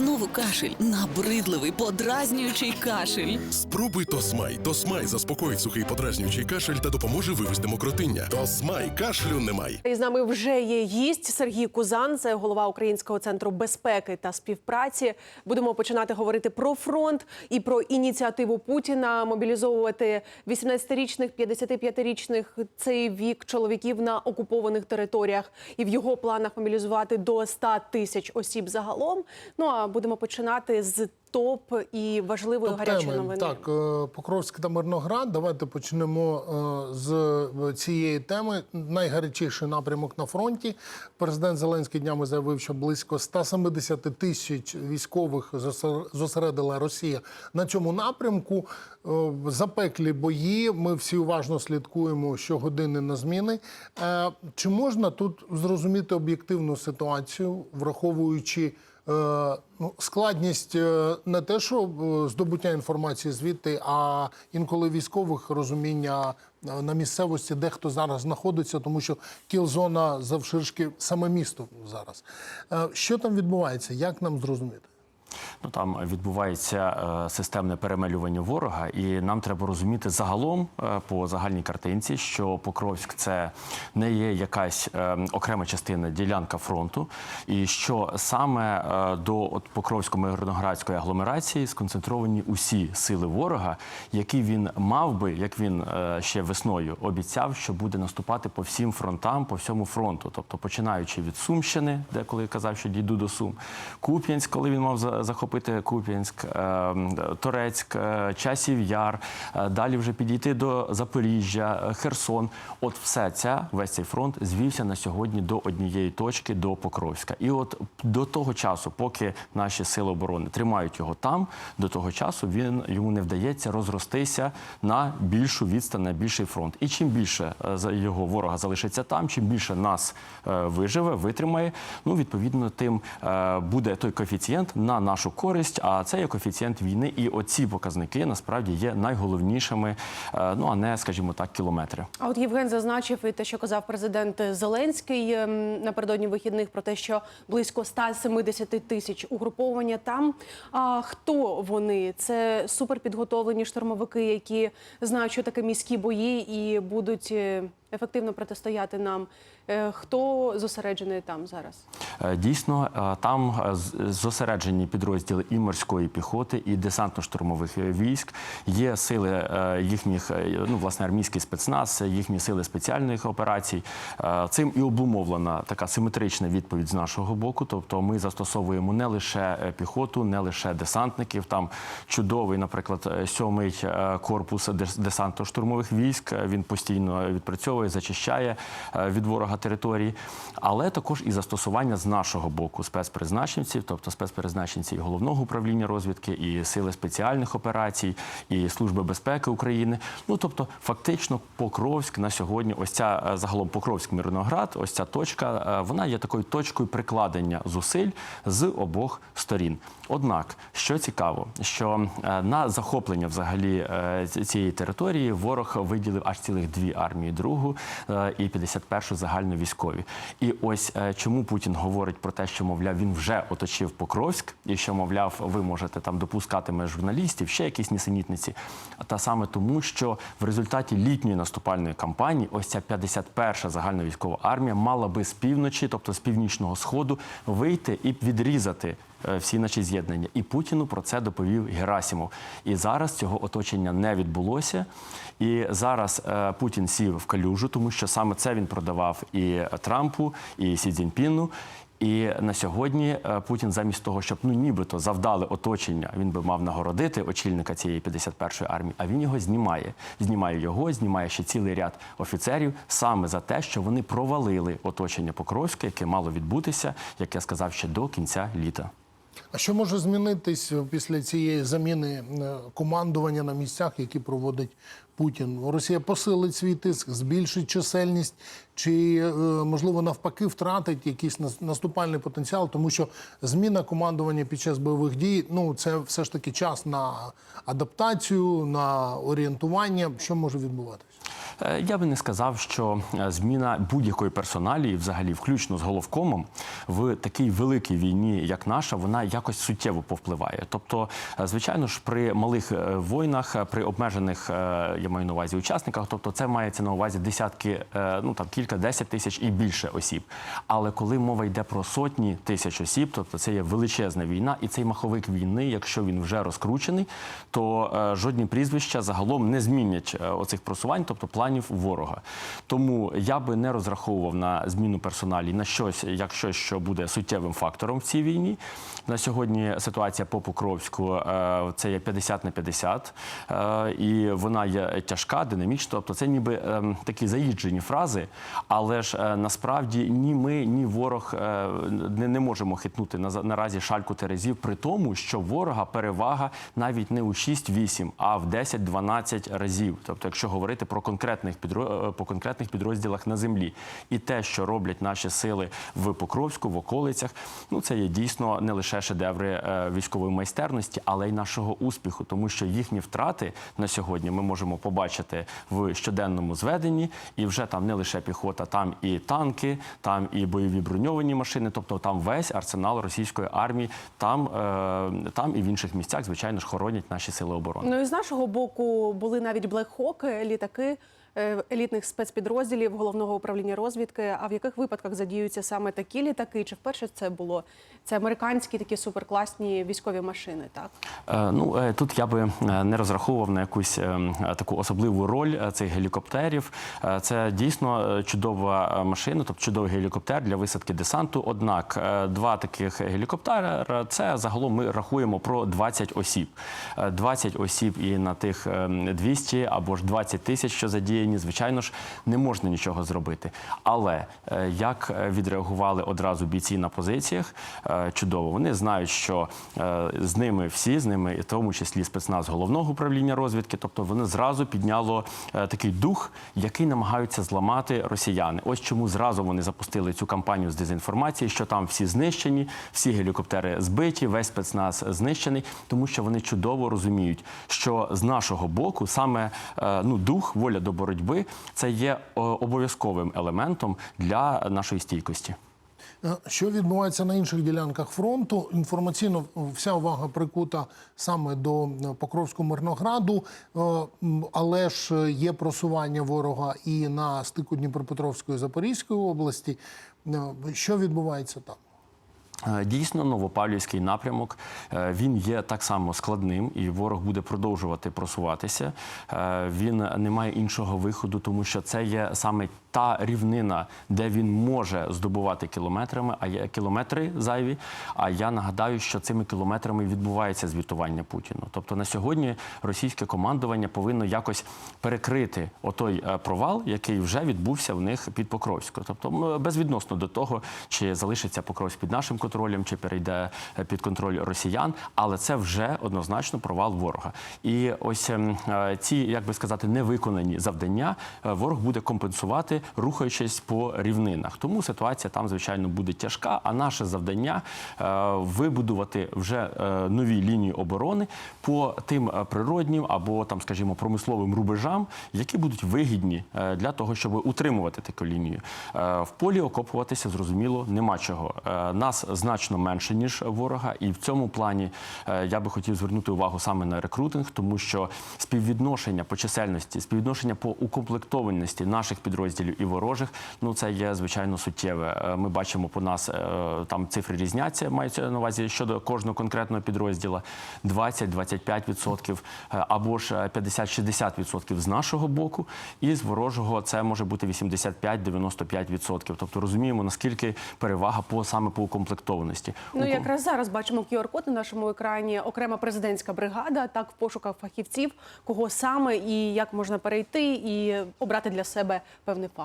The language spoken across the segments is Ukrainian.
Знову кашель, набридливий, подразнюючий кашель. Спробуй Тосмай. Тосмай заспокоїть сухий подразнюючий кашель та допоможе вивести мокротиння. Тосмай кашлю немає. І з нами вже є гість Сергій Кузан, це голова Українського центру безпеки та співпраці. Будемо починати говорити про фронт і про ініціативу Путіна мобілізовувати 18-річних, 55-річних цей вік чоловіків на окупованих територіях і в його планах мобілізувати до 100 тисяч осіб загалом. Ну а будемо починати з топ і важливої гарячої Топ-теми. новини. Так, е, Покровськ та Мирноград. Давайте почнемо е, з е, цієї теми. Найгарячіший напрямок на фронті. Президент Зеленський днями заявив, що близько 170 тисяч військових зосер- зосередила Росія на цьому напрямку. Запеклі бої. Ми всі уважно слідкуємо щогодини на зміни. Чи можна тут зрозуміти об'єктивну ситуацію, враховуючи? Е, ну, складність е, не те, що е, здобуття інформації звідти, а інколи військових розуміння на місцевості, де хто зараз знаходиться, тому що кіл-зона завширшки саме місто зараз. Що там відбувається? Як нам зрозуміти? Ну там відбувається е, системне перемелювання ворога, і нам треба розуміти загалом е, по загальній картинці, що Покровськ це не є якась е, окрема частина ділянка фронту, і що саме до от Покровсько-Мирноградської агломерації сконцентровані усі сили ворога, які він мав би, як він ще весною обіцяв, що буде наступати по всім фронтам, по всьому фронту, тобто починаючи від Сумщини, де коли казав, що дійду до Сум, Куп'янськ, коли він мав захопити Куп'янськ, е, Торецьк, е, Часів Яр, е, далі вже підійти до Запоріжжя, е, Херсон. От все ця весь цей фронт звівся на сьогодні до однієї точки до Покровська. І от до того часу, поки наші сили оборони тримають його там, до того часу він йому не вдається розростися на більшу відстань, на більший фронт. І чим більше його ворога залишиться там, чим більше нас виживе, витримає. Ну відповідно, тим буде той коефіцієнт на нашу користь. А це є коефіцієнт війни. І оці показники насправді є найголовнішими. е, Ну а не, скажімо так, кілометри. А от Євген зазначив і те, що казав президент Зеленський ем, напередодні вихідних про те, що близько 170 тисяч угруповання там. А хто вони? Це суперпідготовлені штурмовики, які знають, що таке міські бої, і будуть е, ефективно протистояти нам. Е, Хто зосереджений там зараз? Е, Дійсно, е, там зосереджені підрозділи і морської піхоти, і десантно-штурмових військ. Є сили їхніх, ну власне, армійський спецназ, їхні сили спеціальних операцій. Цим і обумовлена така симетрична відповідь з нашого боку. Тобто, ми застосовуємо не лише піхоту, не лише десантників. Там чудовий, наприклад, сьомий корпус дес- десантно-штурмових військ. Він постійно відпрацьовує, зачищає е, від ворога території, але також і застосування з нашого боку спецпризначенців, тобто спецпризначенці і головного управління розвідки, і сили спеціальних операцій, і служби безпеки України. Ну тобто, фактично, Покровськ на сьогодні, ось ця е, загалом Покровськ Мирноград, ось ця точка, е, вона є такою точкою прикладення зусиль з обох сторін. Однак, що цікаво, що на захоплення взагалі цієї території ворог виділив аж цілих дві армії другу е, і 51-шу загальновійськові. І ось е, чому Путін говорить про те, що мовляв він вже оточив Покровськ, і що мовляв, ви можете там допускатиме журналістів, ще якісь нісенітниці. Та саме тому, що в результаті літньої наступальної кампанії, ось ця 51-ша загальновійськова армія мала би з півночі, тобто з північного сходу, вийти і відрізати всі наші з'єднання. І Путіну про це доповів Герасімов. І зараз цього оточення не відбулося. І зараз е, Путін сів в калюжу, тому що саме це він продавав і Трампу, і Сі Цзіньпіну. І на сьогодні е, Путін, замість того, щоб ну нібито завдали оточення, він би мав нагородити очільника цієї 51-ї армії. А він його знімає. Знімає його, знімає ще цілий ряд офіцерів саме за те, що вони провалили оточення Покровська, яке мало відбутися, як я сказав, ще до кінця літа. А що може змінитись після цієї заміни е, командування на місцях, які проводить Путін? Росія посилить свій тиск, збільшить чисельність, чи е, можливо навпаки втратить якийсь нас- наступальний потенціал, тому що зміна командування під час бойових дій ну це все ж таки час на адаптацію, на орієнтування. Що може відбуватись? Е, Я би не сказав, що е, зміна будь-якої персоналії, взагалі, включно з головкомом, в такій великій війні, як наша, вона якось суттєво повпливає. Тобто, е, звичайно ж, при малих воїнах, е, при обмежених, я маю на увазі учасниках, тобто це мається на увазі десятки, ну там кілька, десять тисяч і більше осіб. Але коли мова йде про сотні тисяч осіб, тобто це є величезна війна, і цей маховик війни, якщо він вже розкручений, то жодні прізвища загалом не змінять оцих просувань, тобто планів ворога. Тому я би не розраховував на зміну персоналі на щось, як щось, що буде суттєвим фактором в цій війні. На сьогодні ситуація по Покровську е, це є 50 на 50, е, і вона є тяжка, динамічна. Тобто це ніби е, такі заїджені фрази, але ж е, насправді ні ми, ні ворог не, не можемо хитнути наразі шальку терезів, при тому, що ворога перевага навіть не у 6-8, а в 10-12 разів. Тобто, якщо говорити про конкретних підро... е, по конкретних підрозділах на землі, і те, що роблять наші сили в Покровську, в околицях, ну це є дійсно не лише шедеври е, військової майстерності, але й нашого успіху, тому що їхні втрати на сьогодні ми можемо побачити в щоденному зведенні, і вже там не лише піхота, там і танки, там і бойові броньовані машини, тобто там весь арсенал російської армії, там, е, там і в інших місцях, звичайно ж, хоронять наші сили оборони. Ну і з нашого боку були навіть блекхоки, літаки елітних спецпідрозділів головного управління розвідки. А в яких випадках задіюються саме такі літаки? Чи вперше це було? Це американські такі суперкласні військові машини, так? Е, Ну е, тут я би е, не розраховував на якусь е, е, таку особливу роль е, цих гелікоптерів. Е, Це дійсно е, чудова е, машина, тобто чудовий гелікоптер для висадки десанту. Однак е, два таких гелікоптера це загалом ми рахуємо про 20 осіб. Е, 20 осіб і на тих е, 200 або ж 20 тисяч, що задіяні, звичайно ж, не можна нічого зробити. Але е, як е, відреагували одразу бійці на позиціях, е, чудово. Вони знають, що з ними всі, з ними, і тому числі спецназ головного управління розвідки, тобто вони зразу підняло такий дух, який намагаються зламати росіяни. Ось чому зразу вони запустили цю кампанію з дезінформації, що там всі знищені, всі гелікоптери збиті, весь спецназ знищений, тому що вони чудово розуміють, що з нашого боку саме ну дух, воля до боротьби це є е, обов'язковим елементом для нашої стійкості. Е, Що відбувається на інших ділянках фронту? Інформаційно вся увага прикута саме до е, Покровського Мирнограду, але ж є просування ворога і на стику Дніпропетровської Запорізької області. Що відбувається там? Е, Дійсно, Новопавлівський напрямок е, він є так само складним, і ворог буде продовжувати просуватися. Е, Він не має іншого виходу, тому що це є саме та рівнина, де він може здобувати кілометрами, а є кілометри зайві. А я нагадаю, що цими кілометрами відбувається звітування Путіну. Тобто на сьогодні російське командування повинно якось перекрити отой е, провал, який вже відбувся в них під Покровською. Тобто безвідносно до того, чи залишиться Покровськ під нашим контролем, чи перейде е, під контроль росіян, але це вже однозначно провал ворога. І ось ем, е, ці, як би сказати, невиконані завдання ворог буде компенсувати, рухаючись по рівнинах. Тому ситуація там, звичайно, буде тяжка. А наше завдання е, вибудувати вже е, нові лінії оборони по тим е, природнім або там, скажімо, промисловим рубежам, які будуть вигідні для того, щоб утримувати таку лінію. В полі окопуватися зрозуміло нема чого. Нас значно менше ніж ворога, і в цьому плані я би хотів звернути увагу саме на рекрутинг, тому що співвідношення по чисельності, співвідношення по укомплектованості наших підрозділів і ворожих, ну це є звичайно суттєве. Е, Ми бачимо по нас е, там цифри різняться, мається на увазі щодо кожного конкретного підрозділа 20-25% е, або ж е, 50-60% з нашого боку, і з ворожого це може бути 85-95%. Тобто розуміємо наскільки перевага по саме по укомплектованості. Ну якраз зараз бачимо QR-код на нашому екрані. Окрема президентська бригада. Так в пошуках фахівців, кого саме і як можна перейти і обрати для себе певний фах.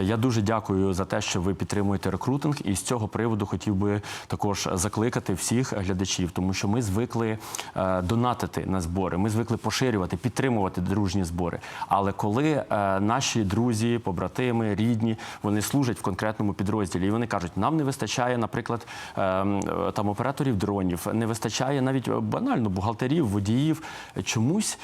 Я дуже дякую за те, що ви підтримуєте рекрутинг, і з цього приводу хотів би також закликати всіх глядачів, тому що ми звикли е, донатити на збори, ми звикли поширювати, підтримувати дружні збори. Але коли е, наші друзі, побратими, рідні, вони служать в конкретному підрозділі, і вони кажуть, нам не вистачає, наприклад, е, там операторів дронів, не вистачає навіть банально бухгалтерів, водіїв. Чомусь,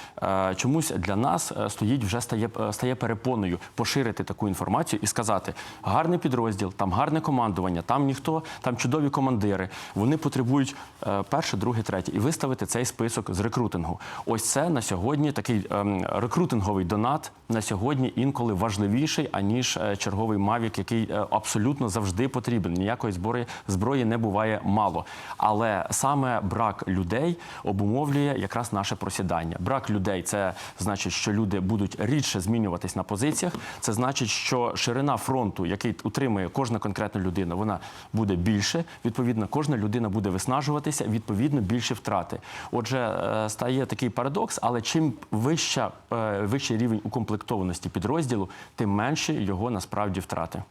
чомусь для нас стоїть вже стає, стає перепоною поширити таку інформацію і сказати: гарний підрозділ, там гарне командування, там ніхто, там чудові командири. Вони потребують е, перше, друге, третє, і виставити цей список з рекрутингу. Ось це на сьогодні такий ем, рекрутинговий донат на сьогодні інколи важливіший аніж е, черговий мавік, який е, абсолютно завжди потрібен. Ніякої зброї зброї не буває мало. Але саме брак людей обумовлює якраз наше просідання. Брак людей це значить, що люди будуть рідше змінюватись на позиціях. Це значить, що ширина фронту, який утримує кожна конкретна людина, вона буде більше. Відповідно, кожна людина буде виснажуватися, відповідно, більше втрати. Отже, е, стає такий парадокс, але чим вища, е, вищий рівень укомплектованості підрозділу, тим менше його насправді втрати.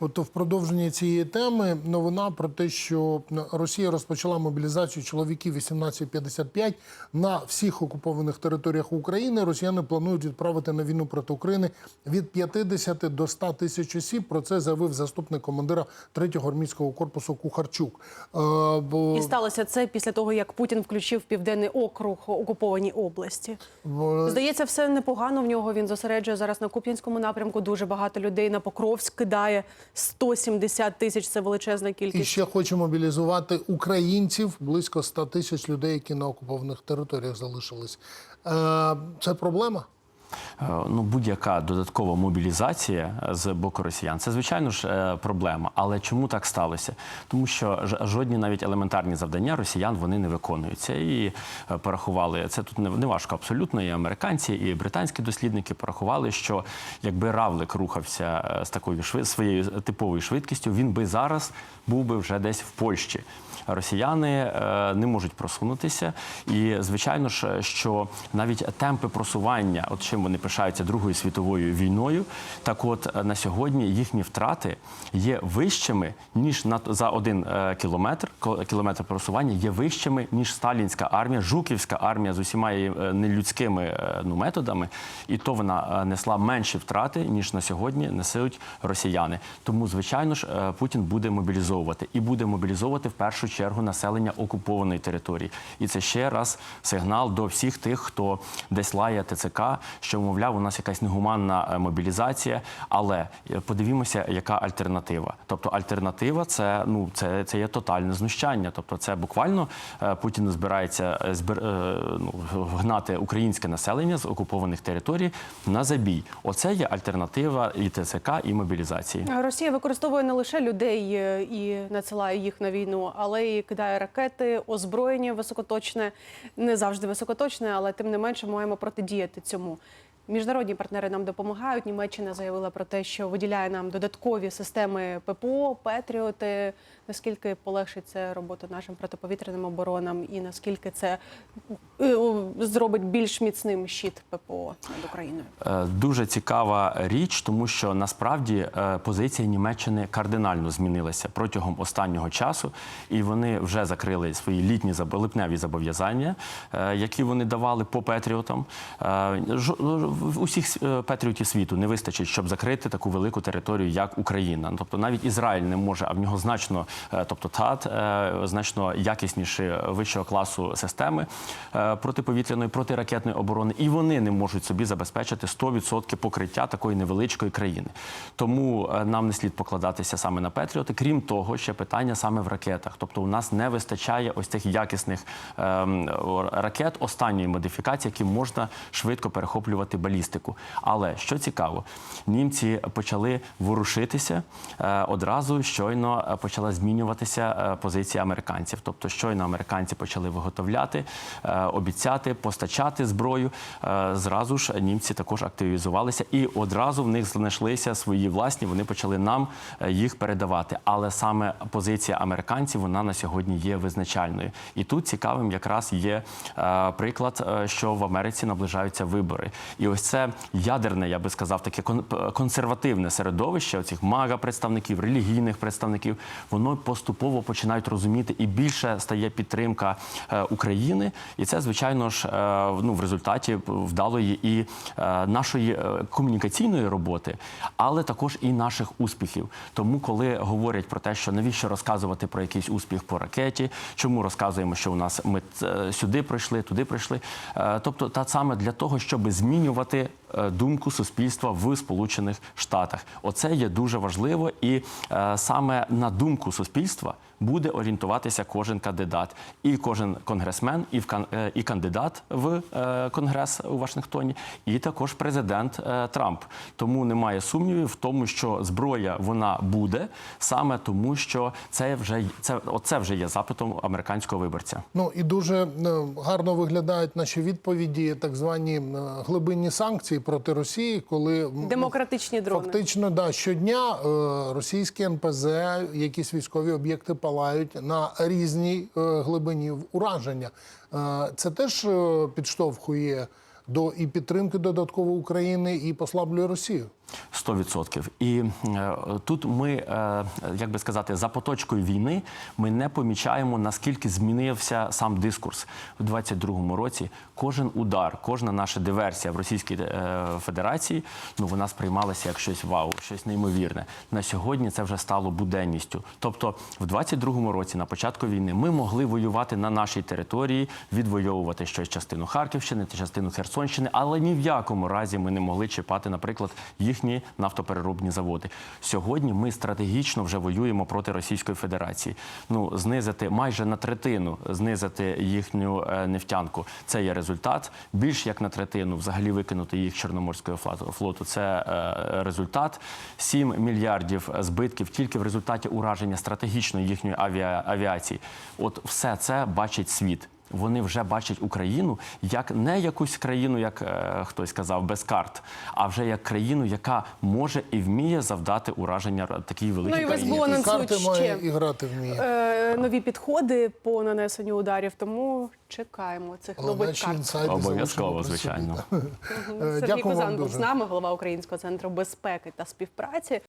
От в продовженні цієї теми новина про те, що Росія розпочала мобілізацію чоловіків 18-55 на всіх окупованих територіях України. Росіяни планують відправити на війну проти України від 50 до 100 тисяч осіб. Про це заявив заступник командира 3-го армійського корпусу Кухарчук. Е, бо І сталося це після того, як Путін включив південний округ окупованій області. бо- Здається, все непогано в нього. Він зосереджує зараз на Куп'янському напрямку. Дуже багато людей на Покровськ кидає 170 тисяч. Це величезна кількість. І ще хоче мобілізувати українців близько 100 тисяч людей, які на окупованих територіях залишились. Е, Це проблема? Е, Ну, будь-яка додаткова мобілізація з боку росіян це звичайно ж е, проблема. Але чому так сталося? Тому що жодні навіть елементарні завдання росіян вони не виконуються. І е, порахували це тут не, важко абсолютно. І американці, і британські дослідники порахували, що якби равлик рухався з такою своєю типовою швидкістю, він би зараз був би вже десь в Польщі. Росіяни не можуть просунутися, і звичайно ж, що навіть темпи просування, от чим вони пишаються Другою світовою війною, так от е, на сьогодні їхні втрати є вищими ніж на за один е, кілометр. Кілометр просування є вищими ніж сталінська армія, жуківська армія з усіма її е, нелюдськими ну, методами, і то вона несла менші втрати ніж на сьогодні несуть росіяни. Тому, звичайно ж, Путін буде мобілізовувати і буде мобілізовувати в першу чергу населення окупованої території. І це ще раз сигнал до всіх тих, хто десь лає ТЦК, що мовляв, у нас якась негуманна е, мобілізація. Але е, подивімося, яка альтернатива. Тобто, альтернатива це ну це, це є тотальне знущання. Тобто, це буквально е, Путін збирається збир, ну, гнати українське населення з окупованих територій на забій. Оце є альтернатива і ТЦК, і мобілізації. Росія використовує не лише людей і надсилає їх на війну, але і кидає ракети, озброєння високоточне, не завжди високоточне, але тим не менше маємо протидіяти цьому. Міжнародні партнери нам допомагають. Німеччина заявила про те, що виділяє нам додаткові системи ППО, Петріоти. Наскільки полегшить це роботу нашим протиповітряним оборонам, і наскільки це е, зробить більш міцним щит ППО над Україною? Е, Дуже цікава річ, тому що насправді е, позиція Німеччини кардинально змінилася протягом останнього часу, і вони вже закрили свої літні липневі зобов'язання, які вони давали по Петріотам. В Усіх е, патріотів світу не вистачить, щоб закрити таку велику територію, як Україна. Тобто навіть Ізраїль не може, а в нього значно, е, тобто ТАТ, е, значно якісніші вищого класу системи протиповітряної, протиракетної оборони, і вони не можуть собі забезпечити 100% покриття такої невеличкої країни. Тому нам не слід покладатися саме на Петріоти. Крім того, ще питання саме в ракетах. Тобто, у нас не вистачає ось цих якісних ем, ракет останньої модифікації, які можна швидко перехоплювати балістику. Але що цікаво, німці почали ворушитися е, одразу. Щойно е, почала змінюватися е, позиція американців. Тобто, щойно американці почали виготовляти, обіцяти, постачати зброю. Зразу ж німці також активізувалися, і одразу в них знайшлися свої власні. Вони почали нам їх передавати. Але саме позиція американців вона на сьогодні є визначальною. І тут цікавим якраз є приклад, що в Америці наближаються вибори. І ось ось це ядерне, я би сказав, таке кон- консервативне середовище оцих мага представників, релігійних представників, воно поступово починають розуміти і більше стає підтримка е, України. І це, звичайно ж, е, ну в результаті вдалої і е, нашої комунікаційної роботи, але також і наших успіхів. Тому, коли говорять про те, що навіщо розказувати про якийсь успіх по ракеті, чому розказуємо, що у нас ми сюди прийшли, туди прийшли. Тобто, та саме для того, щоб змінювати е, думку суспільства в Сполучених Штатах. Оце є дуже важливо, і е, саме на думку суспільства буде орієнтуватися кожен кандидат, і кожен конгресмен, і в кан- е, і кандидат в е, конгрес у Вашингтоні, і також президент е, Трамп. Тому немає сумнівів в тому, що зброя вона буде саме тому, що це вже це оце вже є запитом американського виборця. Ну і дуже гарно виглядають наші відповіді, так звані глибинні санкції проти Росії, коли Демократичні дрони. Фактично, да, щодня російські НПЗ, якісь військові об'єкти палають на різній е, глибині ураження. Е, це теж е, підштовхує до і підтримки додатково України і послаблює Росію. 100%. І е, тут ми, е, як би сказати, за поточкою війни ми не помічаємо, наскільки змінився сам дискурс у 22-му році. Кожен удар, кожна наша диверсія в Російській е, Федерації, ну вона сприймалася як щось вау, щось неймовірне. На сьогодні це вже стало буденністю. Тобто, в 22-му році, на початку війни, ми могли воювати на нашій території, відвоювати щось частину Харківщини, частину Херсонщини, але ні в якому разі ми не могли чіпати, наприклад, їхні нафтопереробні заводи. Сьогодні ми стратегічно вже воюємо проти Російської Федерації. Ну знизити майже на третину, знизити їхню е, нефтянку. Це є результат. Більш як на третину, взагалі викинути їх Чорноморського флоту-. Це е, результат. 7 мільярдів збитків тільки в результаті ураження стратегічної їхньої авіа, авіації. От все це бачить світ. Вони вже бачать Україну як не якусь країну, як е, хтось казав, без карт, а вже як країну, яка може і вміє завдати ураження такій великій Ну, і країні. СБУ І карти має і грати вміє. Е, нові підходи по нанесенню ударів, тому чекаємо цих нових карт. Обов'язково, звичайно. Е, Сергій Дякую вам Кузан був з нами, голова Українського центру безпеки та співпраці.